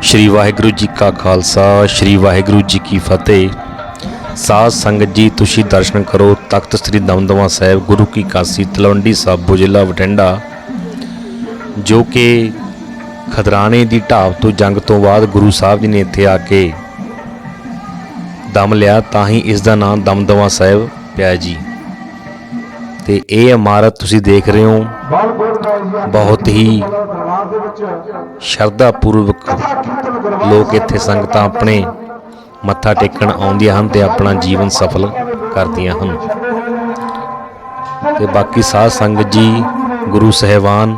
ਸ਼੍ਰੀ ਵਾਹਿਗੁਰੂ ਜੀ ਕਾ ਖਾਲਸਾ, ਸ਼੍ਰੀ ਵਾਹਿਗੁਰੂ ਜੀ ਕੀ ਫਤਿਹ। ਸਾਧ ਸੰਗਤ ਜੀ, ਤੁਸੀਂ ਦਰਸ਼ਨ ਕਰੋ ਤਖਤ ਸ੍ਰੀ ਦਮਦਮਾ ਸਾਹਿਬ, ਗੁਰੂ ਕੀ ਕਾਸੀ, ਤਲਵੰਡੀ ਸਾਬੋ ਜ਼ਿਲ੍ਹਾ ਬਠਿੰਡਾ ਜੋ ਕਿ ਖਦਰਾਣੇ ਦੀ ਢਾਬ ਤੋਂ ਜੰਗ ਤੋਂ ਬਾਅਦ ਗੁਰੂ ਸਾਹਿਬ ਜੀ ਨੇ ਇੱਥੇ ਆ ਕੇ ਦਮ ਲਿਆ, ਤਾਂ ਹੀ ਇਸ ਦਾ ਨਾਮ ਦਮਦਮਾ ਸਾਹਿਬ ਪਿਆ ਜੀ। ਤੇ ਇਹ ਇਮਾਰਤ ਤੁਸੀਂ ਦੇਖ ਰਹੇ ਹੋ, ਬਹੁਤ ਹੀ ਸ਼ਰਧਾ ਪੂਰਵਕ ਲੋਕ ਇੱਥੇ ਸੰਗਤਾਂ ਆਪਣੇ ਮੱਥਾ ਟੇਕਣ ਆਉਂਦੀਆਂ ਹਨ ਤੇ ਆਪਣਾ ਜੀਵਨ ਸਫਲ ਕਰਦੀਆਂ ਹਨ। ਤੇ ਬਾਕੀ ਸਾਧ ਸੰਗਤ ਜੀ ਗੁਰੂ ਸਹਿਬਾਨ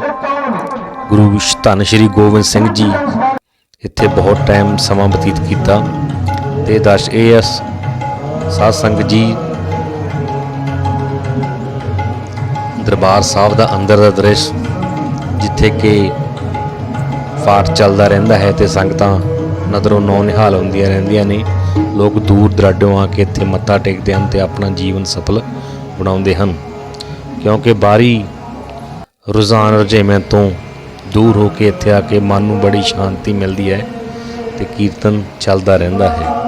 ਗੁਰੂ ਧੰਨ ਸ਼੍ਰੀ ਗੋਬਿੰਦ ਸਿੰਘ ਜੀ ਇੱਥੇ ਬਹੁਤ ਟਾਈਮ ਸਮਾਂ ਬਤੀਤ ਕੀਤਾ। ਤੇ ਦਰਸ਼ ਇਹ ਹੈ ਸਾਧ ਸੰਗਤ ਜੀ ਦਰਬਾਰ ਸਾਹਿਬ ਦਾ ਅੰਦਰ ਦਾ ਦ੍ਰਿਸ਼ ਜਿੱਥੇ ਕਿ ਪਾਠ ਚੱਲਦਾ ਰਹਿੰਦਾ ਹੈ ਤੇ ਸੰਗਤਾਂ ਨਦਰੋਂ ਨੌ ਨਿਹਾਲ ਹੁੰਦੀਆਂ ਰਹਿੰਦੀਆਂ ਨੇ। ਲੋਕ ਦੂਰ ਦਰਾਡੋਂ ਆ ਕੇ ਇੱਥੇ ਮੱਥਾ ਟੇਕਦੇ ਹਨ ਤੇ ਆਪਣਾ ਜੀਵਨ ਸਫਲ ਬਣਾਉਂਦੇ ਹਨ। ਕਿਉਂਕਿ ਬਾਹਰੀ ਰੁਝਾਨ ਰੁਝੇਵਿਆਂ ਤੋਂ ਦੂਰ ਹੋ ਕੇ ਇੱਥੇ ਆ ਕੇ ਮਨ ਨੂੰ ਬੜੀ ਸ਼ਾਂਤੀ ਮਿਲਦੀ ਹੈ ਤੇ ਕੀਰਤਨ ਚੱਲਦਾ ਰਹਿੰਦਾ ਹੈ।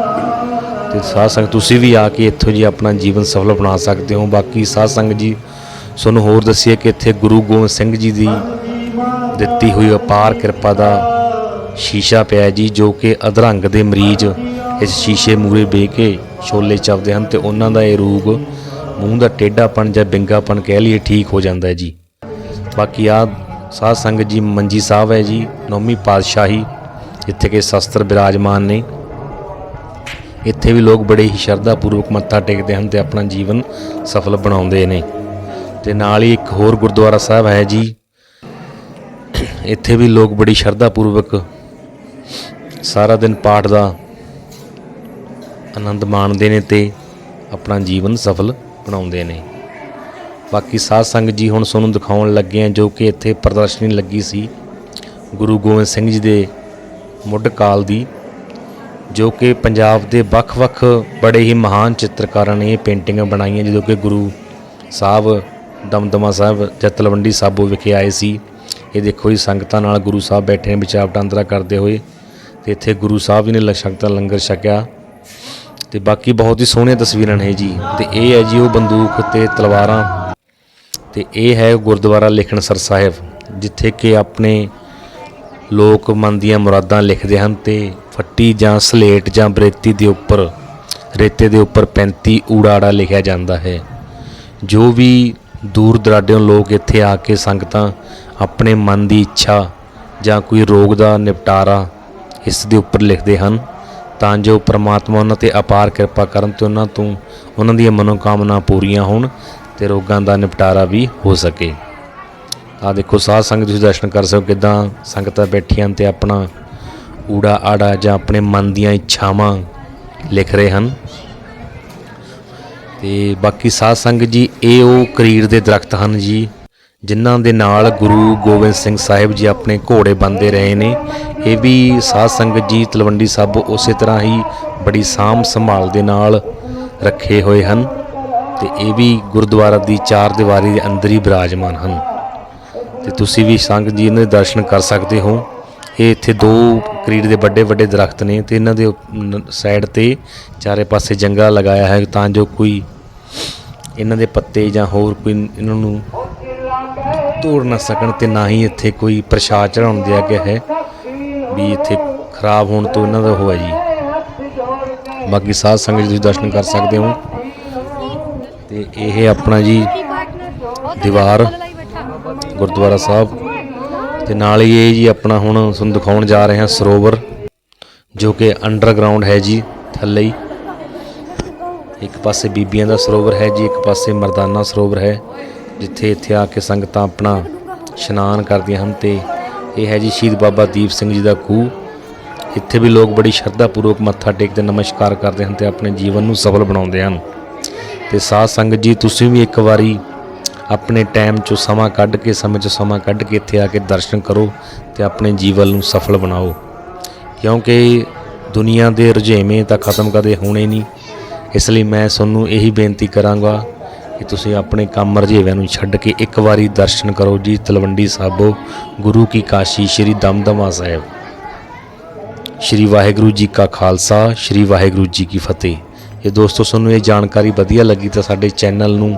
ਤੇ ਸਾਧ ਸੰਗਤ, ਤੁਸੀਂ ਵੀ ਆ ਕੇ ਇੱਥੋਂ ਜੀ ਆਪਣਾ ਜੀਵਨ ਸਫਲ ਬਣਾ ਸਕਦੇ ਹੋ। ਬਾਕੀ ਸਾਧ ਸੰਗਤ ਜੀ, ਤੁਹਾਨੂੰ ਹੋਰ ਦੱਸੀਏ ਕਿ ਇੱਥੇ ਗੁਰੂ ਗੋਬਿੰਦ ਸਿੰਘ ਜੀ ਦੀ ਦਿੱਤੀ ਹੋਈ ਅਪਾਰ ਕਿਰਪਾ ਦਾ ਸ਼ੀਸ਼ਾ ਪਿਆ ਜੀ, ਜੋ ਕਿ ਅਧਰੰਗ ਦੇ ਮਰੀਜ਼ ਇਸ ਸ਼ੀਸ਼ੇ ਮੂਰੇ ਬੇ ਕੇ ਛੋਲੇ ਚੱਬਦੇ ਹਨ ਤੇ ਉਹਨਾਂ ਦਾ ਇਹ ਰੋਗ ਮੂੰਹ ਦਾ ਟੇਢਾਪਣ ਜਾਂ ਬਿੰਗਾਪਣ ਕਹਿ ਲਈਏ ਠੀਕ ਹੋ ਜਾਂਦਾ ਹੈ ਜੀ। ਬਾਕੀ ਆ ਸਾਧ ਸੰਗਤ ਜੀ ਮੰਜੀ ਸਾਹਿਬ ਹੈ ਜੀ, ਨੌਵੀਂ ਪਾਤਸ਼ਾਹੀ ਜਿੱਥੇ ਕਿ ਸ਼ਸਤਰ ਬਿਰਾਜਮਾਨ ਨੇ। ਇੱਥੇ ਵੀ ਲੋਕ ਬੜੇ ਹੀ ਸ਼ਰਧਾ ਪੂਰਵਕ ਮੱਥਾ ਟੇਕਦੇ ਹਨ ਤੇ ਆਪਣਾ ਜੀਵਨ ਸਫਲ ਬਣਾਉਂਦੇ ਨੇ। ਤੇ ਨਾਲ ਹੀ ਇੱਕ ਹੋਰ ਗੁਰਦੁਆਰਾ ਸਾਹਿਬ ਹੈ ਜੀ ਇੱਥੇ ਵੀ ਲੋਕ ਬੜੀ ਸ਼ਰਧਾ ਪੂਰਵਕ ਸਾਰਾ ਦਿਨ ਪਾਠ ਦਾ ਆਨੰਦ ਮਾਣਦੇ ਨੇ ਤੇ ਆਪਣਾ ਜੀਵਨ ਸਫਲ ਬਣਾਉਂਦੇ ਨੇ। ਬਾਕੀ ਸਾਧ ਸੰਗਤ ਜੀ ਹੁਣ ਤੁਹਾਨੂੰ ਦਿਖਾਉਣ ਲੱਗੇ ਆ ਜੋ ਕਿ ਇੱਥੇ ਪ੍ਰਦਰਸ਼ਨੀ ਲੱਗੀ ਸੀ ਗੁਰੂ ਗੋਬਿੰਦ ਸਿੰਘ ਜੀ ਦੇ ਮੁੱਢ ਕਾਲ ਦੀ, ਜੋ ਕਿ ਪੰਜਾਬ ਦੇ ਵੱਖ-ਵੱਖ ਬੜੇ ਹੀ ਮਹਾਨ ਚਿੱਤਰਕਾਰਾਂ ਨੇ ਇਹ ਪੇਂਟਿੰਗਾਂ ਬਣਾਈਆਂ, ਜਦੋਂ ਕਿ ਗੁਰੂ ਸਾਹਿਬ ਦਮਦਮਾ ਸਾਹਿਬ ਜਾਂ ਸਾਬੋ ਵਿਖੇ ਆਏ ਸੀ। ਇਹ ਦੇਖੋ ਜੀ, ਸੰਗਤਾਂ ਨਾਲ ਗੁਰੂ ਸਾਹਿਬ ਬੈਠੇ ਨੇ, ਵਿਚਾਰ ਵਟਾਂਦਰਾ ਕਰਦੇ ਹੋਏ। ਤੇ ਇੱਥੇ ਗੁਰੂ ਸਾਹਿਬ ਜੀ ਨੇ ਲੰਗਰ ਲੰਗਰ ਛਕਿਆ। ਤੇ ਬਾਕੀ ਬਹੁਤ ਹੀ ਸੋਹਣੀਆਂ ਤਸਵੀਰਾਂ ਨੇ ਜੀ। ਤੇ ਇਹ ਹੈ ਜੀ ਉਹ ਬੰਦੂਕ ਤੇ ਤਲਵਾਰਾਂ। ਤੇ ਇਹ ਹੈ ਗੁਰਦੁਆਰਾ ਲਿਖਣਸਰ ਸਾਹਿਬ, ਜਿੱਥੇ ਕਿ ਆਪਣੇ ਲੋਕ ਮਨ ਦੀਆਂ ਮੁਰਾਦਾਂ ਲਿਖਦੇ ਹਨ ਤੇ ਫੱਟੀ ਜਾਂ ਸਲੇਟ ਜਾਂ ਬਰੇਤੀ ਦੇ ਉੱਪਰ, ਰੇਤੇ ਦੇ ਉੱਪਰ 35 ਊੜਾੜਾ ਲਿਖਿਆ ਜਾਂਦਾ ਹੈ। ਜੋ ਵੀ ਦੂਰ ਦਰਾਡਿਓਂ ਲੋਕ ਇੱਥੇ ਆ ਕੇ ਸੰਗਤਾਂ ਆਪਣੇ ਮਨ ਦੀ ਇੱਛਾ ਜਾਂ ਕੋਈ ਰੋਗ ਦਾ ਨਿਪਟਾਰਾ ਇਸ ਦੇ ਉੱਪਰ ਲਿਖਦੇ ਹਨ। ਤਾਂ ਜੋ ਪ੍ਰਮਾਤਮਾ ਉਹਨਾਂ ਤੇ ਅਪਾਰ ਕਿਰਪਾ ਕਰਨ ਤੇ ਉਹਨਾਂ ਤੋਂ ਉਹਨਾਂ ਦੀਆਂ ਮਨੋਕਾਮਨਾ ਪੂਰੀਆਂ ਹੋਣ ਤੇ ਰੋਗਾਂ ਦਾ ਨਿਪਟਾਰਾ ਵੀ ਹੋ ਸਕੇ। ਆ ਦੇਖੋ, ਸਾਧ ਸੰਗਤ ਤੁਸੀਂ ਦਰਸ਼ਨ ਕਰ ਸਕੋ ਹੋ ਕਿਦਾਂ ਸੰਗਤਾਂ ਬੈਠੀਆਂ ਤੇ ਆਪਣਾ ਊੜਾ ਆੜਾ ਜਾਂ ਆਪਣੇ ਮਨ ਦੀਆਂ ਇੱਛਾਵਾਂ ਲਿਖ ਰਹੇ ਹਨ। ਤੇ ਬਾਕੀ ਸਾਧ ਸੰਗਤ ਜੀ, ਇਹ ਉਹ ਕਰੀਰ ਦੇ ਦਰਖਤ ਹਨ ਜੀ ਜਿਨ੍ਹਾਂ ਦੇ ਨਾਲ ਗੁਰੂ ਗੋਬਿੰਦ ਸਿੰਘ ਸਾਹਿਬ ਜੀ ਆਪਣੇ ਘੋੜੇ ਬੰਦੇ ਰਹੇ ਨੇ, ਇਹ ਵੀ ਸਾਧ ਸੰਗਤ ਜੀ ਤਲਵੰਡੀ ਸਾਬੋ ਉਸੇ ਤਰ੍ਹਾਂ ਹੀ ਬੜੀ ਸਾਂਭ ਸੰਭਾਲ ਦੇ ਨਾਲ ਰੱਖੇ ਹੋਏ ਹਨ ਤੇ ਇਹ ਵੀ ਗੁਰਦੁਆਰਾ ਦੀ ਚਾਰ ਦੀਵਾਰੀ ਦੇ ਅੰਦਰ ਹੀ ਬਿਰਾਜਮਾਨ ਹਨ। ਤੇ ਤੁਸੀਂ ਵੀ ਸੰਗਤ ਜੀ ਇਹਨਾਂ ਦੇ ਦਰਸ਼ਨ ਕਰ ਸਕਦੇ ਹੋ। ਇਹ ਇੱਥੇ ਦੋ ਕਰੀੜ ਦੇ ਵੱਡੇ ਵੱਡੇ ਦਰਖਤ ਨੇ ਤੇ ਇਹਨਾਂ ਦੇ ਸਾਈਡ ਤੇ ਚਾਰੇ ਪਾਸੇ ਜੰਗਲਾ ਲਗਾਇਆ ਹੈ ਤਾਂ ਜੋ ਕੋਈ ਇਹਨਾਂ ਦੇ ਪੱਤੇ ਜਾਂ ਹੋਰ ਕੋਈ ਇਹਨਾਂ ਨੂੰ ਤੋੜ ਨਾ ਸਕਣ ਤੇ ਨਾ ਹੀ ਇੱਥੇ ਕੋਈ ਪ੍ਰਸ਼ਾਦ ਚੜਾਉਣ ਦਿਆ ਗਿਆ ਹੈ ਵੀ ਇੱਥੇ ਖਰਾਬ ਹੋਣ ਤੋਂ ਇਹਨਾਂ ਦਾ ਹੋਇਆ ਜੀ। ਬਾਕੀ ਸਾਧ ਸੰਗਤ ਜੀ ਤੁਸੀਂ ਦਰਸ਼ਨ ਕਰ ਸਕਦੇ ਹੋ। ਤੇ ਇਹ ਆਪਣਾ ਜੀ ਦੀਵਾਰ ਗੁਰਦੁਆਰਾ ਸਾਹਿਬ। ਤੇ ਨਾਲ ਹੀ ਇਹ ਜੀ ਆਪਣਾ ਹੁਣ ਤੁਹਾਨੂੰ ਦਿਖਾਉਣ ਜਾ ਰਹੇ ਹਾਂ ਸਰੋਵਰ, ਜੋ ਕਿ ਅੰਡਰਗਰਾਉਂਡ ਹੈ ਜੀ ਥੱਲੇ ਹੀ। ਇੱਕ ਪਾਸੇ ਬੀਬੀਆਂ ਦਾ ਸਰੋਵਰ ਹੈ ਜੀ, ਇੱਕ ਪਾਸੇ ਮਰਦਾਨਾ ਸਰੋਵਰ ਹੈ। ਜਿੱਥੇ ਇੱਥੇ ਆ ਕੇ ਸੰਗਤਾਂ ਆਪਣਾ ਇਸ਼ਨਾਨ ਕਰਦੀਆਂ ਹਨ ਤੇ ਇਹ ਹੈ ਜੀ ਸ਼ਹੀਦ ਬਾਬਾ ਦੀਪ ਸਿੰਘ ਜੀ ਦਾ ਖੂਹ। ਇੱਥੇ ਵੀ ਲੋਕ ਬੜੀ ਸ਼ਰਧਾ ਪੂਰਵਕ ਮੱਥਾ ਟੇਕਦੇ, ਨਮਸਕਾਰ ਕਰਦੇ ਹਨ ਤੇ ਆਪਣੇ ਜੀਵਨ ਨੂੰ ਸਫਲ ਬਣਾਉਂਦੇ ਹਨ। ਤੇ ਸਾਧ ਸੰਗਤ ਜੀ, ਤੁਸੀਂ ਵੀ ਇੱਕ ਵਾਰੀ ਆਪਣੇ ਟਾਈਮ 'ਚੋਂ ਸਮਾਂ ਕੱਢ ਕੇ, ਸਮੇਂ 'ਚੋਂ ਸਮਾਂ ਕੱਢ ਕੇ ਇੱਥੇ ਆ ਕੇ ਦਰਸ਼ਨ ਕਰੋ ਤੇ ਆਪਣੇ ਜੀਵਨ ਨੂੰ ਸਫਲ ਬਣਾਓ। ਕਿਉਂਕਿ ਦੁਨੀਆ ਦੇ ਰੁਝੇਵੇਂ ਤਾਂ ਖਤਮ ਕਦੇ ਹੋਣੇ ਨਹੀਂ। ਇਸ ਲਈ ਮੈਂ ਤੁਹਾਨੂੰ ਇਹੀ ਬੇਨਤੀ ਕਰਾਂਗਾ ਕਿ ਤੁਸੀਂ ਆਪਣੇ ਕੰਮ ਰਜੇਵਿਆਂ ਨੂੰ ਛੱਡ ਕੇ ਇੱਕ ਵਾਰੀ ਦਰਸ਼ਨ ਕਰੋ ਜੀ, ਤਲਵੰਡੀ ਸਾਬੋ, ਗੁਰੂ ਕੀ ਕਾਸ਼ੀ, ਸ਼੍ਰੀ ਦਮਦਮਾ ਸਾਹਿਬ। ਸ਼੍ਰੀ ਵਾਹਿਗੁਰੂ ਜੀ ਕਾ ਖਾਲਸਾ, ਸ਼੍ਰੀ ਵਾਹਿਗੁਰੂ ਜੀ ਕੀ ਫਤਿਹ। ਜੇ ਦੋਸਤੋ, ਤੁਹਾਨੂੰ ਇਹ ਜਾਣਕਾਰੀ ਵਧੀਆ ਲੱਗੀ ਤਾਂ ਸਾਡੇ ਚੈਨਲ ਨੂੰ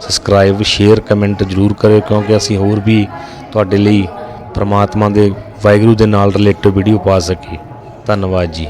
ਸਬਸਕ੍ਰਾਈਬ, ਸ਼ੇਅਰ, ਕਮੈਂਟ ਜ਼ਰੂਰ ਕਰਿਓ, ਕਿਉਂਕਿ ਅਸੀਂ ਹੋਰ ਵੀ ਤੁਹਾਡੇ ਲਈ ਪ੍ਰਮਾਤਮਾ ਦੇ ਵਾਹਿਗੁਰੂ ਦੇ ਨਾਲ ਰਿਲੇਟਡ ਵੀਡੀਓ ਪਾ ਸਕੀਏ। ਧੰਨਵਾਦ ਜੀ।